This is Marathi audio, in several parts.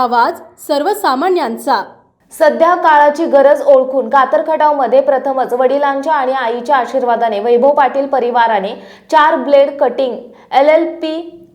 आवाज सर्वसामान्यांचा. सध्या काळाची गरज ओळखून कातरखटावमध्ये प्रथमच वडिलांच्या आणि आईच्या आशीर्वादाने वैभव पाटील परिवाराने चार blade cutting L L P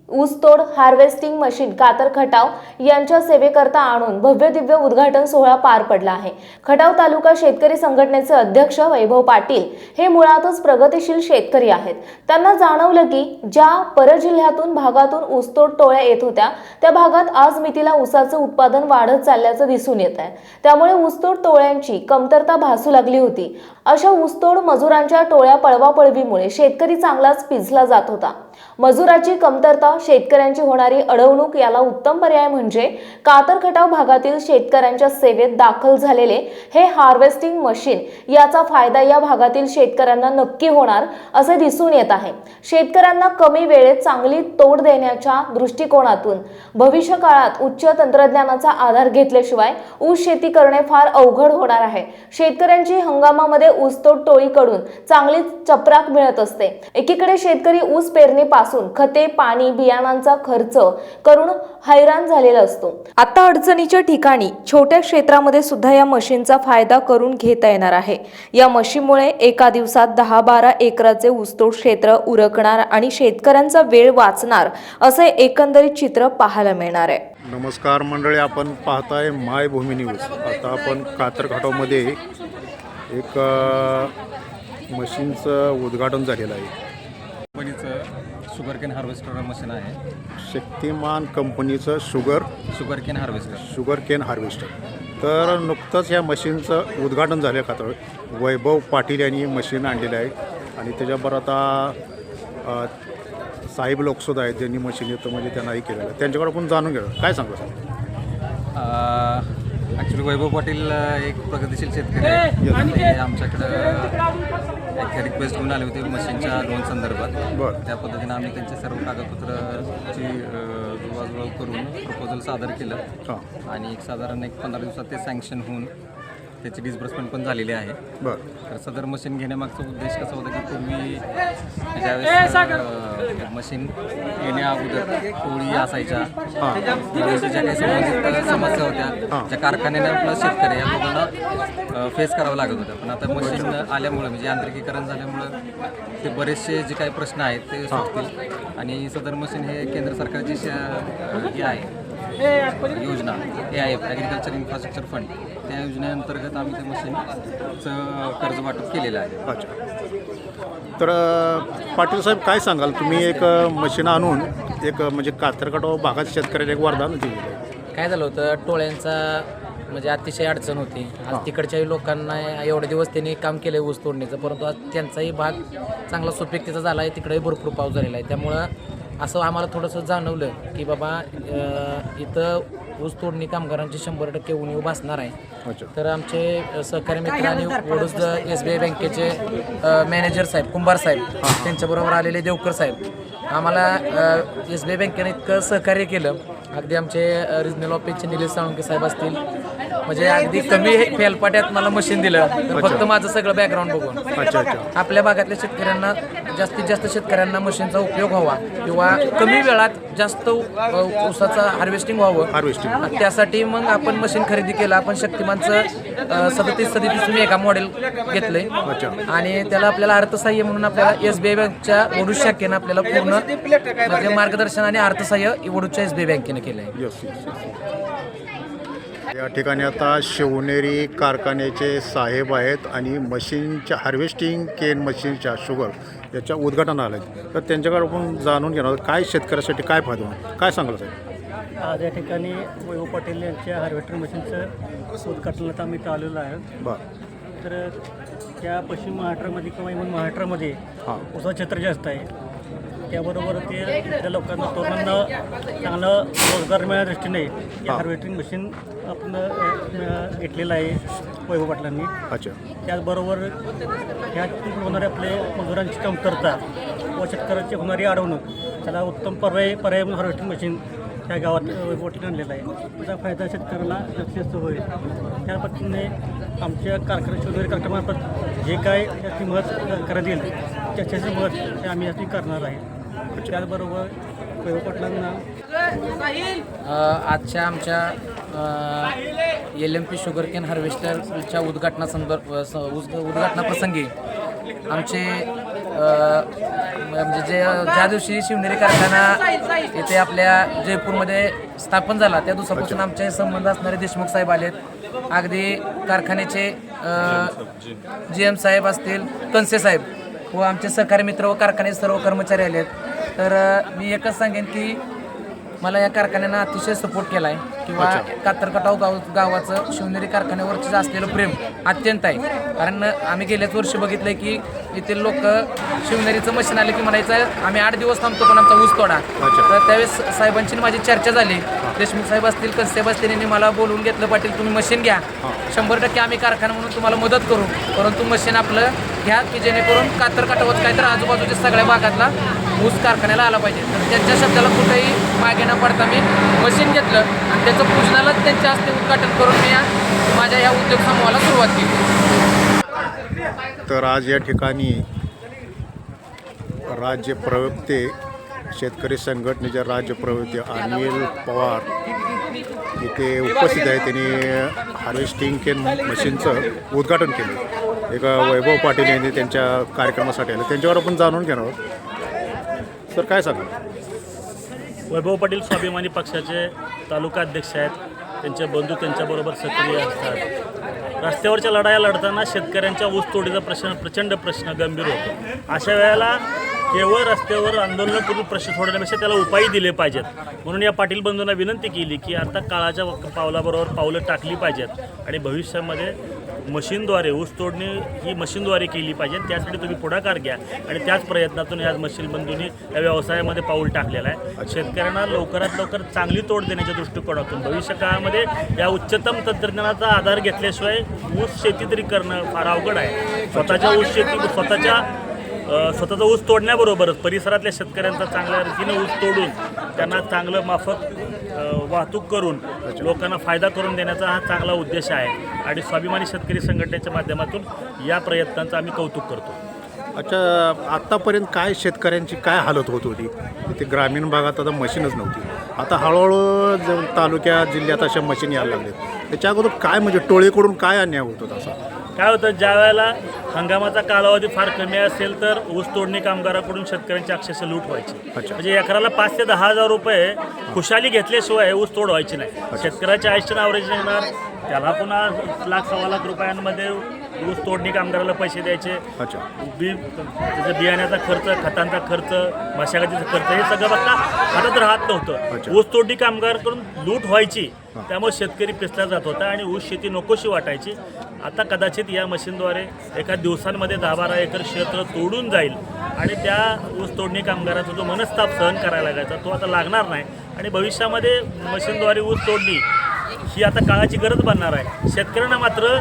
ऊसतोड हार्वेस्टिंग मशीन कातर खटाव यांच्या सेवेकरता आणून भव्य दिव्य उद्घाटन सोहळा पार पडला आहे. खटाव तालुका शेतकरी संघटनेचे अध्यक्ष वैभव पाटील हे मुळातच प्रगतिशील शेतकरी आहेत. त्यांना जाणवलं की ज्या परजिल्ह्यातून भागातून ऊसतोड टोळ्या येत होत्या त्या भागात आज मितीला ऊसाचं उत्पादन वाढत चालल्याचं दिसून येत आहे. त्यामुळे ऊसतोड टोळ्यांची कमतरता भासू लागली होती. अशा ऊसतोड मजुरांच्या टोळ्या पळवापळवीमुळे शेतकरी चांगलाच पिजला जात होता. मजुराची कमतरता शेतकऱ्यांची होणारी अडवणूक याला उत्तम पर्याय म्हणजे कातरखटाव भागातील शेतकऱ्यांच्या सेवेत दाखल झालेले हे हार्वेस्टिंग मशीन याचा फायदा या भागातील शेतकऱ्यांना नक्की होणार असे दिसून येत आहे. शेतकऱ्यांना कमी वेळेत चांगली तोड देण्याच्या दृष्टिकोनातून भविष्य काळात उच्च तंत्रज्ञानाचा आधार घेतल्याशिवाय ऊस शेती करणे फार अवघड होणार आहे. शेतकऱ्यांची हंगामामध्ये ऊसतोड टोळीकडून चांगली चपराक मिळत असते. एकीकडे शेतकरी ऊस पेरणीपासून खते पाणी बियाणांचा खर्च करून हैराण झालेला असतो. आता अडचणीच्या ठिकाणी छोट्या क्षेत्रामध्ये सुद्धा या मशीनचा फायदा करून घेता येणार आहे. या मशीनमुळे एका दिवसात दहा बारा एकराचे ऊसतोड क्षेत्र उरकणार आणि शेतकऱ्यांचा वेळ वाचणार असे एकंदरीत चित्र पाहायला मिळणार आहे. नमस्कार मंडळी आपण पाहताय मायभूमी न्यूज. आता आपण कातरघाटामध्ये एक मशीनचं उद्घाटन झालेलं आहे. कंपनीचं शुगर केन हार्वेस्टर मशीन आहे. शक्तिमान कंपनीचं sugar sugar cane harvester sugar cane harvester तर नुकतंच या मशीनचं उद्घाटन झालं खातर वैभव पाटील यांनी मशीन आणलेलं आहे. आणि त्याच्याबरोबर आता साहेब लोकसुद्धा आहेत ज्यांनी मशीन येतं म्हणजे त्यांनाही केलेलं आहे. त्यांच्याकडे आपण जाणून घेऊ काय सांगू? सर ॲक्च्युली वैभव पाटील एक प्रगतिशील शेतकरी आहे ते आमच्याकडं एक रिक्वेस्ट घेऊन आले होते मशीनच्या लोन संदर्भात. बरं. त्या पद्धतीनं आम्ही त्यांचे सर्व कागदपत्राची जुळवाजुळव करून प्रपोजल सादर केलं. आणि एक साधारण एक पंधरा दिवसात ते सँक्शन होऊन त्याची डिस्बर्समेंट पण झालेली आहे. बरं. तर सदर मशीन घेण्यामागचा उद्देश कसा होता की पूर्वी ज्यावेळेस मशीन येण्या अगोदर टोळी असायच्या त्यावेळेस ज्या काही संबंधित समस्या होत्या ज्या कारखान्याने आपला शेतकरी या लोकांना फेस करावं लागत होतं. पण आता मशीन आल्यामुळं म्हणजे यांत्रिकीकरण झाल्यामुळं ते बरेचसे जे काही प्रश्न आहेत ते सुटतील. आणि सदर मशीन हे केंद्र सरकारची श- हे आहे. योजना A I F agriculture infrastructure fund त्या योजनेअंतर्गत आम्ही त्या मशीनचं कर्ज वाटप केलेलं आहे. अच्छा. तर पाटील साहेब काय सांगाल? तुम्ही एक मशीन आणून एक म्हणजे कातरकाटाव भागात शेतकऱ्याला एक वरदान आहे काय झालं होतं? टोळ्यांचा म्हणजे अतिशय अडचण होती. आज तिकडच्याही लोकांना एवढे दिवस त्यांनी काम केलं आहे ऊस तोडणीचं परंतु आज त्यांचाही भाग चांगला सुपीकतेचा झाला आहे तिकडेही भरपूर पाऊस झालेला आहे. त्यामुळं असं आम्हाला थोडंसं जाणवलं की बाबा इथं ऊस तोडणी कामगारांची शंभर टक्के उणीव भासणार आहे. अच्छा. तर आमचे सहकारी मित्र आणि वडूज एस बी आय बँकेचे मॅनेजर साहेब कुंभार साहेब त्यांच्याबरोबर आलेले देवकर साहेब. आम्हाला एस बी आय बँकेने इतकं सहकार्य केलं. अगदी आमचे रिजनल ऑफिसचे निलेश साळुंके साहेब असतील म्हणजे अगदी कमी फेलपाट्यात मला मशीन दिलं तर फक्त माझं सगळं बॅकग्राऊंड बघून. अच्छा अच्छा. आपल्या भागातल्या शेतकऱ्यांना जास्तीत जास्त शेतकऱ्यांना मशीनचा उपयोग व्हावा किंवा कमी वेळात जास्त ऊसाचं हार्वेस्टिंग व्हावं. हार्वेस्टिंग त्यासाठी मग आपण मशीन खरेदी केलं आपण शक्तिमानचं सदतीस सदतीस मेगा मॉडेल घेतलंय. अच्छा. आणि त्याला आपल्याला अर्थसहाय्य म्हणून आपल्याला एस बी आय बँकच्या वडूज शाखेनं आपल्याला पूर्ण म्हणजे मार्गदर्शन आणि अर्थसहाय्य वडूजच्या एस बी आय बँकेनं केलंय. यस यस या ठिकाणी आता शिवनेरी कारखान्याचे साहेब आहेत आणि मशीनच्या हार्वेस्टिंग केन मशीनच्या शुगर याच्या उद्घाटन आलं आहे तर त्यांच्याकडे आपण जाणून घेणार. काय शेतकऱ्यासाठी काय फायदा होणार? काय सांगाल साहेब? आज या ठिकाणी वैभव पाटील यांच्या हार्वेस्टर मशीनचं उद्घाटनाला आम्ही इथं आलेलो आहे. बरं. तर त्या पश्चिम महाराष्ट्रामध्ये किंवा इव्हन महाराष्ट्रामध्ये हां. उसा क्षेत्र जास्त आहे. त्याबरोबर ते त्या लोकांना तरुणांना चांगला रोजगार मिळण्या दृष्टीने या हार्वेस्टिंग मशीन आपण घेतलेलं आहे वैभव पाटलांनी. अच्छा. त्याचबरोबर ह्या होणारे आपले मजुरांची कमतरता व शेतकऱ्यांची होणारी अडवणूक त्याला उत्तम पर्याय पर्याय म्हणून हार्वेस्टिंग मशीन त्या गावात बोटीने आणलेलं आहे. त्याचा फायदा शेतकऱ्याला जास्त होईल. त्या पद्धतीने आमच्या कारखान्या शिवनेरी कारखान्यामार्फत जे काय त्याची मदत करण्यात येईल त्याच्याची मदत हे आम्ही याची करणार आहे. त्याचबरोबर आजच्या आमच्या L M P sugar cane हार्वेस्टरच्या उद्घाटनासंदर्भ उद्घाटनाप्रसंगी आमचे म्हणजे जे ज्या दिवशी शिवनेरी कारखाना येथे आपल्या जयपूरमध्ये स्थापन झाला त्या दिवसापासून आमचे संबंध असणारे देशमुख साहेब आलेत. अगदी कारखान्याचे जी एम साहेब. असतील कनसे साहेब. व आमचे सहकारी मित्र व कारखान्याचे सर्व कर्मचारी आलेत. तर मी एकच सांगेन की मला या कारखान्यानं अतिशय सपोर्ट केला आहे किंवा कातरकटाव गाव गावाचं शिवनेरी कारखान्यावरचं असलेलं प्रेम अत्यंत आहे. कारण आम्ही गेल्याच वर्षी बघितलं की येथील लोक शिवनेरीचं मशीन आलं की म्हणायचं आम्ही आठ दिवस थांबतो पण आमचा ऊस तोडा. तर त्यावेळेस साहेबांची माझी चर्चा झाली. देशमुख साहेब असतील कनसेब असतील यांनी मला बोलवून घेतलं पाटील तुम्ही मशीन घ्या. शंभर टक्के आम्ही कारखाना म्हणून तुम्हाला मदत करू. परंतु मशीन आपलं घ्या की जेणेकरून कातर काटावत काय तर आजूबाजूच्या सगळ्या भागातला ऊस कारखान्याला आला पाहिजे. तर त्यांच्या शब्दाला कुठेही मागे न पडता मी मशीन घेतलं आणि त्याचं पूजनालाच त्यांच्या हस्ते उद्घाटन करून मी माझ्या या उद्योग समूहाला सुरुवात केली. तर आज या ठिकाणी राज्य प्रवक्ते शेतकरी संघटनेचे राज्य प्रवक्ते अनिल पवार इथे उपस्थित आहे त्यांनी हार्वेस्टिंग केन मशीनचं उद्घाटन केलं. एक वैभव पाटील यांनी त्यांच्या कार्यक्रमासाठी आलं. त्यांच्यावर आपण जाणून घेणार आहोत. सर काय सांगा वैभव पाटील स्वाभिमानी पक्षाचे तालुका अध्यक्ष आहेत. त्यांचे बंधू त्यांच्याबरोबर सक्रिय असतात. रस्त्यावरच्या लढाया लढताना शेतकऱ्यांच्या ऊसतोडीचा प्रश्न प्रचंड प्रश्न गंभीर होतो. अशा वेळेला केवळ रस्त्यावर आंदोलन करून प्रश्न सोडण्यापेक्षा त्याला उपायही दिले पाहिजेत. म्हणून या पाटील बंधूंना विनंती केली की आता काळाच्या पावलाबरोबर पावलं टाकली पाहिजेत आणि भविष्यामध्ये मशीनद्वारे ऊस तोडणी ही मशीनद्वारे केली पाहिजे. त्यासाठी तुम्ही पुढाकार घ्या आणि त्याच प्रयत्नातून या मशीन बंधूंनी या व्यवसायामध्ये पाऊल टाकलेलं आहे. शेतकऱ्यांना लवकरात लवकर चांगली तोड देण्याच्या दृष्टिकोनातून भविष्य काळामध्ये या उच्चतम तंत्रज्ञानाचा आधार घेतल्याशिवाय ऊस शेती तरी करणं फार अवघड आहे. स्वतःच्या ऊस शेती स्वतःच्या स्वतःचा ऊस तोडण्याबरोबरच परिसरातल्या शेतकऱ्यांचा चांगल्या रीतीने ऊस तोडून त्यांना चांगलं माफक वाहतूक करून लोकांना फायदा करून देण्याचा हा चांगला उद्देश आहे. आणि स्वाभिमानी शेतकरी संघटनेच्या माध्यमातून या प्रयत्नांचं आम्ही कौतुक करतो. अच्छा आत्तापर्यंत काय शेतकऱ्यांची काय हालत होत होती? ते ग्रामीण भागात आता मशीनच नव्हती. आता हळूहळू ज- जिल्ह्यात अशा मशीन यायला लागल्या त्याच्या अगोदर काय म्हणजे टोळीकडून काय अन्याय होत होता असा? काय होतं ज्या वेळेला हंगामाचा कालावधी फार कमी असेल तर ऊस तोडणी कामगाराकडून शेतकऱ्यांची अक्षरशः लूट व्हायची. म्हणजे एकराला पाच ते दहा हजार रुपये खुशाली घेतल्याशिवाय ऊस तोड व्हायची नाही. शेतकऱ्याच्या आयुष्य ॲव्हरेज येणार त्याला पुन्हा लाख सव्वा लाख रुपयांमध्ये ऊस तोडणी कामगाराला पैसे द्यायचे. बी त्याचं बियाण्याचा खर्च खतांचा खर्च मशागतीचा खर्च हे सगळं बघता हातात राहत. नव्हतं. ऊस तोडणी कामगाराकडून लूट व्हायची. त्यामुळे शेतकरी पिसला जात होता आणि ऊस शेती नकोशी वाटायची. आता कदाचित या मशीनद्वारे एका दिवसांमध्ये दहा बारा एकर क्षेत्र तोडून जाईल. आणि त्या ऊस तोडणी कामगाराचा जो मनस्ताप सहन करायला लागायचा तो आता लागणार नाही. आणि भविष्यामध्ये मशीनद्वारे ऊस तोडणी ही आता काळाची गरज बनणार आहे. शेतकऱ्यांना मात्र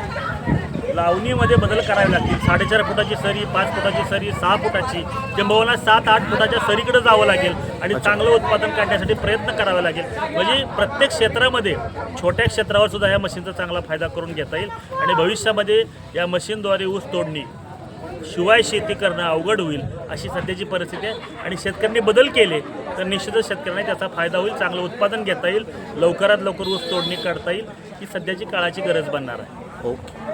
लावणीमध्ये बदल करावे लागतील. साडेचार फुटाची सरी पाच फुटाची सरी सहा फुटाची किंबहुना सात आठ फुटाच्या सरीकडे जावं लागेल आणि चांगलं उत्पादन काढण्यासाठी प्रयत्न करावे लागेल. म्हणजे प्रत्येक क्षेत्रामध्ये छोट्या क्षेत्रावर सुद्धा या मशीनचा चांगला फायदा करून घेता येईल आणि भविष्यामध्ये या मशीनद्वारे ऊस तोडणी शिवाय शेती करणं अवघड होईल अशी सध्याची परिस्थिती आहे. आणि शेतकऱ्यांनी बदल केले तर निश्चितच शेतकऱ्यांना त्याचा फायदा होईल चांगलं उत्पादन घेता येईल लवकरात लवकर ऊस तोडणी काढता येईल ही सध्याची काळाची गरज बनणार आहे. ओके.